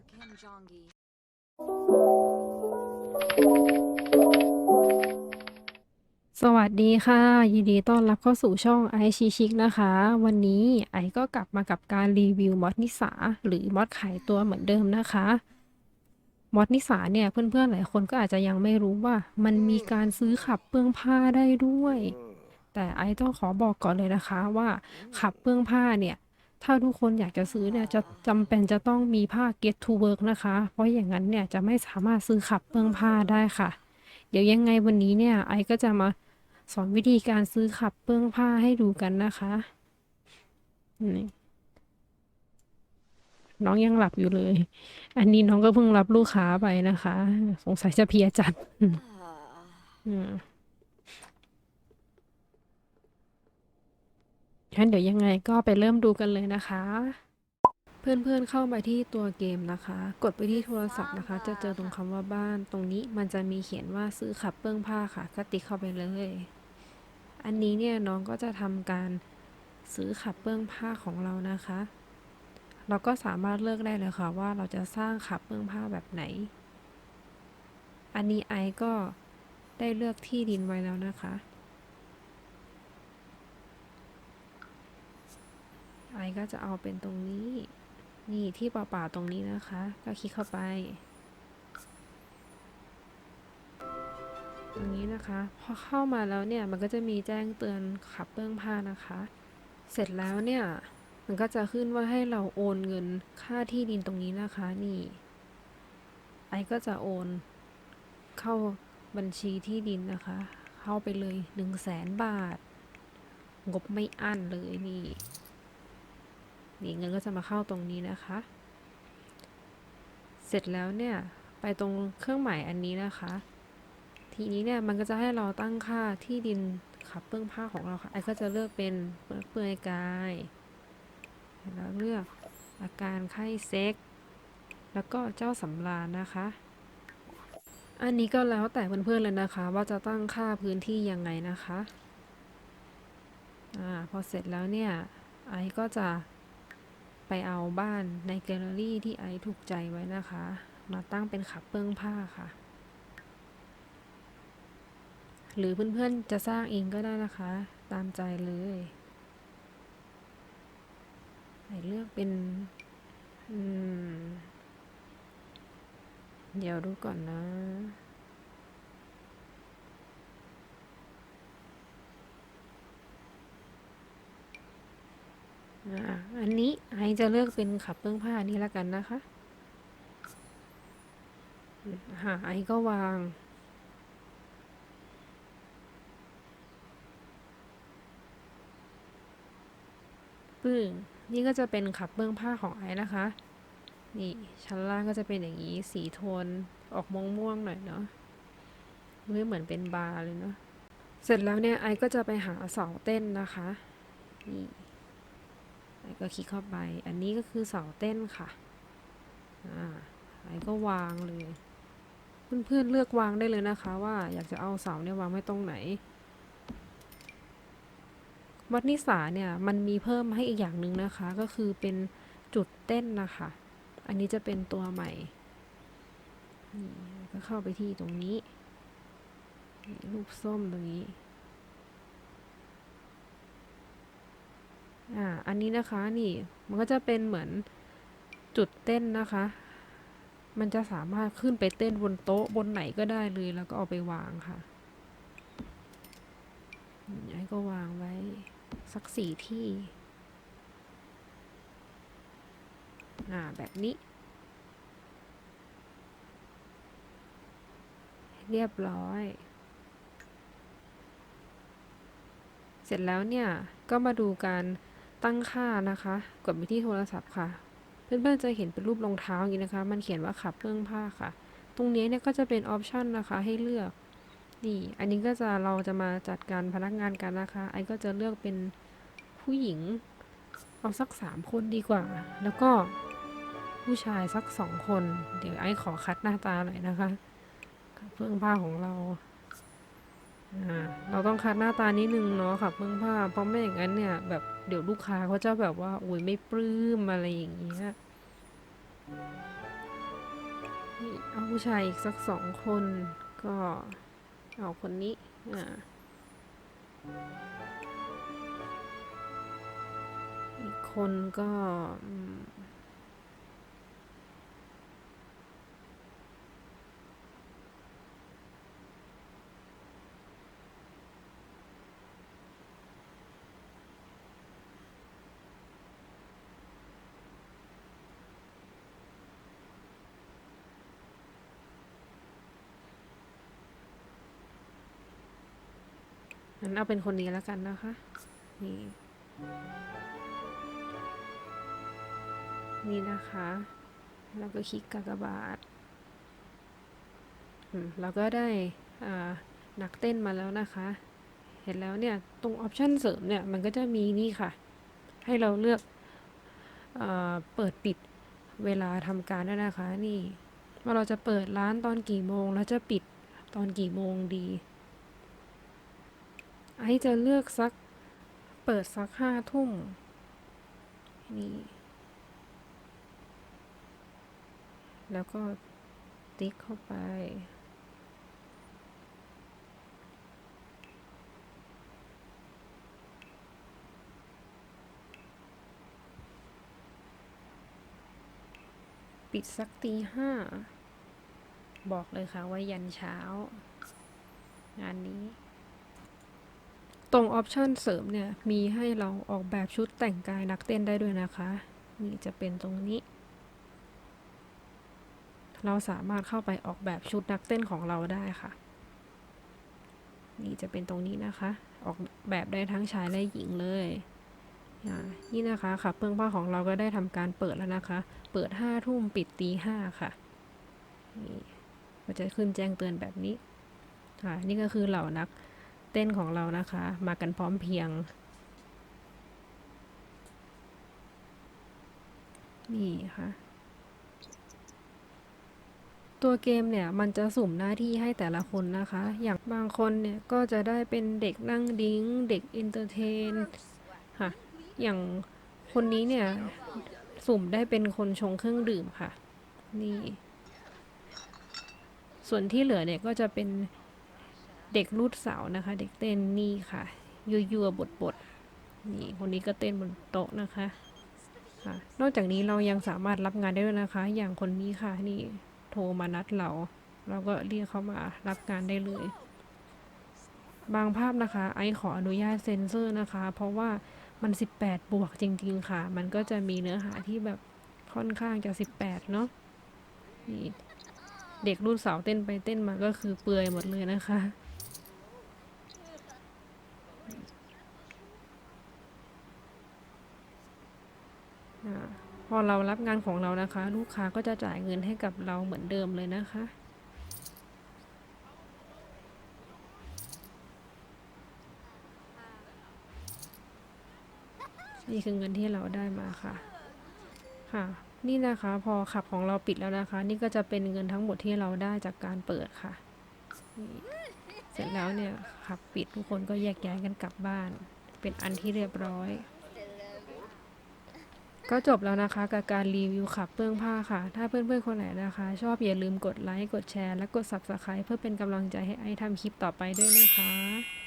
Arkanjangi. สวัสดีค่ะ ยินดีต้อนรับเข้าสู่ช่องไอชิชิกนะคะ วันนี้ไอก็กลับมากับการรีวิวมอดนิสาหรือมอดขายตัวเหมือนเดิมนะคะมอดนิสาเนี่ยเพื่อนๆหลายคนก็อาจจะยังไม่รู้ว่า มันมีการซื้อขับเปลื้องผ้าได้ด้วย แต่ไอต้องขอบอกก่อนเลยนะคะว่าขับเปลื้องผ้าเนี่ย ถ้าทุกคนอยากจะซื้อเนี่ยจะจำเป็นจะต้องมีผ้า get to work นะคะ เพราะอย่างนั้นเนี่ยจะไม่สามารถซื้อขับเปลื้องผ้าได้ค่ะ เดี๋ยวยังไงวันนี้เนี่ยไอก็จะมาสอนวิธีการซื้อขับเปลื้องผ้าให้ดูกันนะคะนี่น้องยังหลับอยู่เลย อันนี้น้องก็เพิ่งรับลูกค้าไปนะคะ สงสัยจะเพลียจัด อืม Ah. อืม งั้นเดี๋ยวยังไงก็ไปเริ่มดูกันเลยนะคะ เพื่อนๆเข้ามาที่ตัวเกมนะคะ กดไปที่โทรศัพท์นะคะ จะเจอตรงคำว่าบ้าน ตรงนี้มันจะมีเขียนว่าซื้อขับเปื้องผ้าค่ะ ก็ติ๊กเข้าไปเลย อันนี้เนี่ยน้องก็จะทำการซื้อขับเปื้องผ้าของเรานะคะ เราก็สามารถเลือกได้เลยค่ะว่าเราจะสร้างขับเปื้องผ้าแบบไหน อันนี้ไอก็ได้เลือกที่ดินไว้แล้วนะคะ ไอ ก็จะเอาเป็นตรงนี้ นี่ที่เปล่าๆตรงนี้นะคะ ก็คลิกเข้าไป ตรงนี้นะคะ พอเข้ามาแล้วเนี่ยมันก็จะมีแจ้งเตือนขับเปื้องผ้านะคะ เสร็จแล้วเนี่ยมันก็จะขึ้นว่าให้เราโอนเงินค่าที่ดินตรงนี้นะคะ นี่ ไอก็จะโอนเข้าบัญชีที่ดินนะคะ เข้าไปเลยหนึ่งแสนบาท งบไม่อั้นเลยนี่ นี่เงินก็จะมาเข้าตรงนี้นะคะ เสร็จแล้วเนี่ยไปตรงเครื่องหมายอันนี้นะคะ ทีนี้เนี่ยมันก็จะให้เราตั้งค่าที่ดินขับเปื้องผ้าของเราค่ะไอ้ก็จะเลือกเป็นเปลือยเปลือยกายแล้วเลือกอาการไข้เซ็ก แล้วก็เจ้าสำราญนะคะ อันนี้ก็แล้วแต่เพื่อนๆเลยนะคะ ว่าจะตั้งค่าพื้นที่ยังไงนะคะ อ่าพอเสร็จแล้วเนี่ยไอซ์ก็จะ ไปเอาบ้านในแกลเลอรี่ที่ไอซ์ถูกใจไว้นะคะ มาตั้งเป็นขับเปื้องผ้าค่ะ หรือเพื่อนๆจะสร้างเองก็ได้นะคะ ตามใจเลยไอเลือกเป็นอืมเดี๋ยวดูก่อนนะ อันนี้ไอจะเลือกเป็นขับเปลื้องผ้านี้แล้วกันนะคะหาไอก็วางปึ้งนี่ก็จะเป็นขับเบื้องผ้าของไอนะคะ นี่ชั้นล่างก็จะเป็นอย่างนี้ สีโทนออกม่วงม่วงๆหน่อยเนาะไม่เหมือนเป็นบาร์เลยเนาะเสร็จแล้วเนี่ยไอก็จะไปหาเสาเต้นนะคะ นี่ ไอก็คลิกเข้าไป อันนี้ก็คือเสาเต้นค่ะ อ่าไอก็วางเลย เพื่อนๆเลือกวางได้เลยนะคะ ว่าอยากจะเอาเสาเนี่ยวางไว้ตรงไหน วัดนิสาเนี่ยมันมีเพิ่มให้อีกอย่างหนึ่งนะคะ ก็คือเป็นจุดเต้นนะคะ อันนี้จะเป็นตัวใหม่นี่ก็เข้าไปที่ตรงนี้ รูปส้มตรงนี้ อ่า อันนี้นะคะนี่มันก็จะเป็นเหมือนจุดเต้นนะคะ มันจะสามารถขึ้นไปเต้นบนโต๊ะบนไหนก็ได้เลยแล้วก็เอาไปวางค่ะนี่ให้ก็วางไว้ สักสี่ที่ อ่าแบบนี้ เรียบร้อย เสร็จแล้วเนี่ย ก็มาดูการ ตั้งค่านะคะ กดไปที่โทรศัพท์ค่ะ เพื่อนๆจะเห็นเป็นรูปรองเท้าอย่างนี้นะคะ มันเขียนว่าขับเครื่องผ้าค่ะ ตรงนี้เนี่ยก็จะเป็นออปชันนะคะให้เลือก นี่ อันนี้ก็จะเราจะมาจัดการพนักงานกันนะคะ ไอ้ก็จะเลือกเป็นผู้หญิง เอาสักสามคนดีกว่า แล้วก็ผู้ชายสักสองคน เดี๋ยวไอ้ขอคัดหน้าตาหน่อยนะคะเครื่องผ้าของเราอ่าเราต้องคัดหน้าตานิดนึงเนาะค่ะเครื่องผ้าเพราะไม่อย่างนั้นเนี่ยแบบ เดี๋ยวลูกค้าเขาจะแบบว่าอุ้ยไม่ปลื้มอะไรอย่างเงี้ยนี่เอาผู้ชายอีกสักสองคนก็เอาคนนี้อ่าอีกคนก็ งั้นเอาเป็นคนนี้แล้วกันนะคะ นี่ นี่นะคะ แล้วก็คลิกกากบาทอืมเราก็ได้อ่านักเต้นมาแล้วนะคะ เห็นแล้วเนี่ย ตรงออปชันเสริมเนี่ย มันก็จะมีนี่ค่ะ ให้เราเลือกอาเปิดปิดเวลาทำการด้วยนะคะ นี่ ว่าเราจะเปิดร้านตอนกี่โมง แล้วจะปิดตอนกี่โมงดี ไอจะเลือกสักเปิดสักห้าทุ่มนี่แล้วก็ติ๊กเข้าไป ปิดสักตีห้า บอกเลยค่ะว่ายันเช้า งานนี้ ตรงออปชันเสริมเนี่ย มีให้เราออกแบบชุดแต่งกายนักเต้นได้ด้วยนะคะ นี่จะเป็นตรงนี้ เราสามารถเข้าไปออกแบบชุดนักเต้นของเราได้ค่ะ นี่จะเป็นตรงนี้นะคะ ออกแบบได้ทั้งชายและหญิงเลย นี่นะคะค่ะเปลืองผ้าของเราก็ได้ทำการเปิดแล้วนะคะ เปิดห้าทุ่มปิดตีห้าค่ะนี่ก็จะขึ้นแจ้งเตือนแบบนี้ค่ะนี่ก็คือเหล่านัก เต้นของเรานะคะ มากันพร้อมเพียง นี่ค่ะ ตัวเกมเนี่ยมันจะสุ่มหน้าที่ให้แต่ละคนนะคะ อย่างบางคนเนี่ยก็จะได้เป็นเด็กนั่งดิ้ง เด็กเอนเตอร์เทนค่ะ อย่างคนนี้เนี่ยสุ่มได้เป็นคนชงเครื่องดื่มค่ะ นี่ ส่วนที่เหลือเนี่ยก็จะเป็น เด็กรูดเสานะคะ เด็กเต้นนี่ค่ะ ยัวยัวบดบดๆนี่คนนี้ก็เต้นบนโต๊ะนะคะค่ะนอกจากนี้เรายังสามารถรับงานได้ด้วยนะคะ อย่างคนนี้ค่ะนี่โทรมานัดเรา เราก็เรียกเขามารับงานได้เลย บางภาพนะคะ ไอขออนุญาตเซ็นเซอร์นะคะ เพราะว่ามัน 18 บวกจริง ๆ ค่ะ มันก็จะมีเนื้อหาที่แบบค่อนข้างจะ 18 เนาะนี่เด็กรุ่นสาวเต้นไปเต้นมาก็คือเปลือยหมดเลยนะคะ อา พอเรารับงานของเรานะคะ ลูกค้าก็จะจ่ายเงินให้กับเราเหมือนเดิมเลยนะคะ นี่คือเงินที่เราได้มาค่ะ ค่ะ นี่นะคะพอขับของเราปิดแล้วนะคะ นี่ก็จะเป็นเงินทั้งหมดที่เราได้จากการเปิดค่ะ เสร็จแล้วเนี่ยขับปิดทุกคนก็แยกย้ายกันกลับบ้าน เป็นอันที่เรียบร้อย ก็จบแล้วนะคะกับการรีวิวขับเปื้องผ้าค่ะ ถ้าเพื่อนๆคนไหนนะคะ ชอบอย่าลืมกดไลค์ กดแชร์ และกด Subscribe เพื่อเป็นกำลังใจให้ไอทำคลิปต่อไปด้วยนะคะ